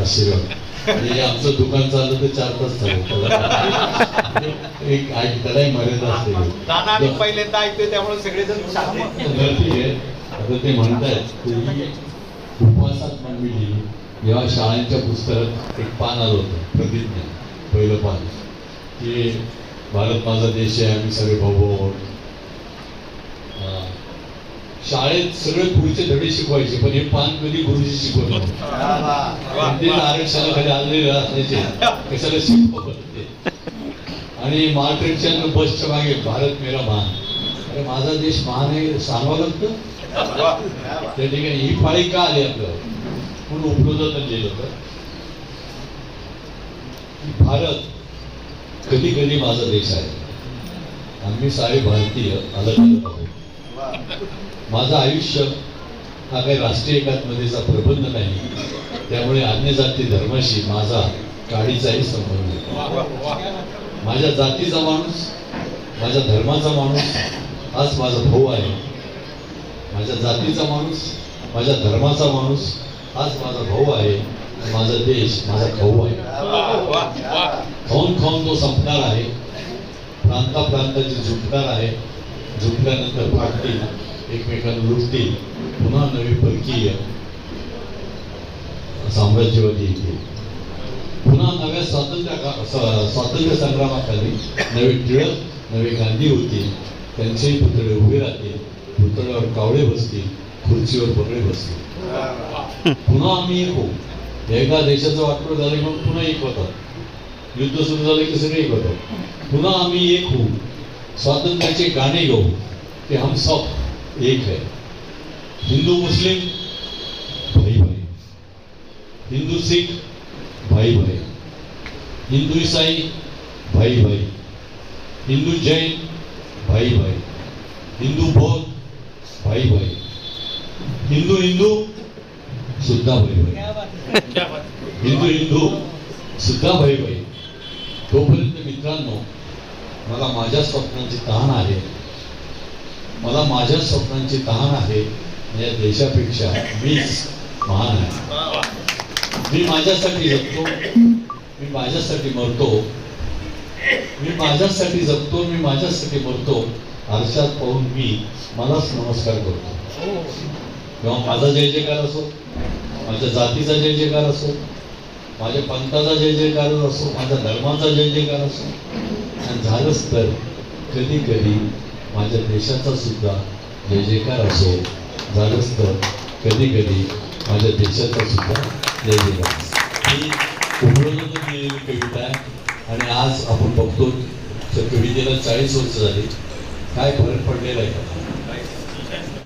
आशीर्वाद. म्हणजे आमचं दुकान चाललं तर चार तास चालू एक मर्यादा असते. पहिल्यांदा ऐकतोय त्यामुळे सगळेजण शांत आहेत. गलती आहे आता ते म्हणतायत की उपवासात म्हणली जेव्हा शाळांच्या पुस्तकात एक पान आलं होतं प्रतिज्ञा पहिलं पान. की भारत माझा देश आहे आम्ही सगळे भाऊ भाऊ आहोत. शाळेत सगळे पुढचे धडे शिकवायचे पण हे पान कधी गुरुजी शिकवत आरक्षणाखाली आणलेले असायचे कशाला शिकवत आणि महाराष्ट्राच्या बसच्या मागे भारत मेरा महान. अरे माझा देश महान आहे सांगावं लागतं. त्या ठिकाणी ही फाळी का आली आपल्यावर? म्हणून उपरोधात लिहिलं होतं? भारत कधी कधी माझा देश आहे. आम्ही सारे भारतीय अलग अलग आहोत. माझं आयुष्य हा काही राष्ट्रीय एकात्मतेचा प्रबंध नाही. त्यामुळे अन्य जाती धर्माशी माझा काडीचाही संबंध. माझ्या जातीचा माणूस माझ्या धर्माचा माणूस हाच माझा भाऊ आहे. माझ्या जातीचा माणूस माझ्या धर्माचा माणूस हाच माझा भाऊ आहे. माझा देश माझा भाऊ आहे. खाऊन खाऊन तो संपणार आहे. प्रांता प्रांताची झुटणार आहे. झुकल्यानंतर फाटतील एकमेकांना लुटतील पुन्हा नवी परकीय. साम्राज्यवादी येतील पुन्हा नव्या स्वातंत्र्य स्वातंत्र्य संग्रामाखाली नवे टिळक नवे गांधी होतील त्यांचेही पुतळे उभे राहतील पुतळ्यावर कावळे बसतील खुर्चीवर बगळे बसतील पुन्हा आम्ही एक होऊ एकदा देशाचं वाटप झालं म्हणून पुन्हा एक होतात. युद्ध सुरू झालं की सगळे एक होतात. पुन्हा आम्ही एक होऊ स्वातंत्र्याचे गाणे गाऊ की हम सब एक है. हिंदू मुस्लिम भाई भाई हिंदू सिख भाई भाई हिंदू ईसाई भाई भाई हिंदू जैन भाई भाई हिंदू बौद्ध भाई भाई हिंदू हिंदू सुद्धा भाई भाई क्या बात. हिंदू हिंदू सुद्धा भाई भाई तोपर्यंत मित्रांनो मला माझ्या स्वप्नांची तहान आहे. मला माझ्या स्वप्नांची तहान आहे. या देशापेक्षा मीच महान आहे. मी माझ्यासाठी जगतो. मी माझ्यासाठी मरतो. मी माझ्यासाठी जगतो. मी माझ्यासाठी मरतो. आरशात पाहून मी मलाच नमस्कार करतो. किंवा माझा जय जयकार असो माझ्या जातीचा जय जयकार असो माझ्या पंथाचा जय जयकार असो माझ्या धर्माचा जय जयकार असो. आणि झालंच तर कधी कधी माझ्या देशाचा सुद्धा जय जयकार असो. झालंच तर कधी कधी माझ्या देशाचा सुद्धा जय जयकार ही उपरोधातून लिहिलेली कविता आहे. आणि आज आपण बघतो त्या कवितेला चाळीस वर्ष झाली. काय फरक पडलेला आहे? का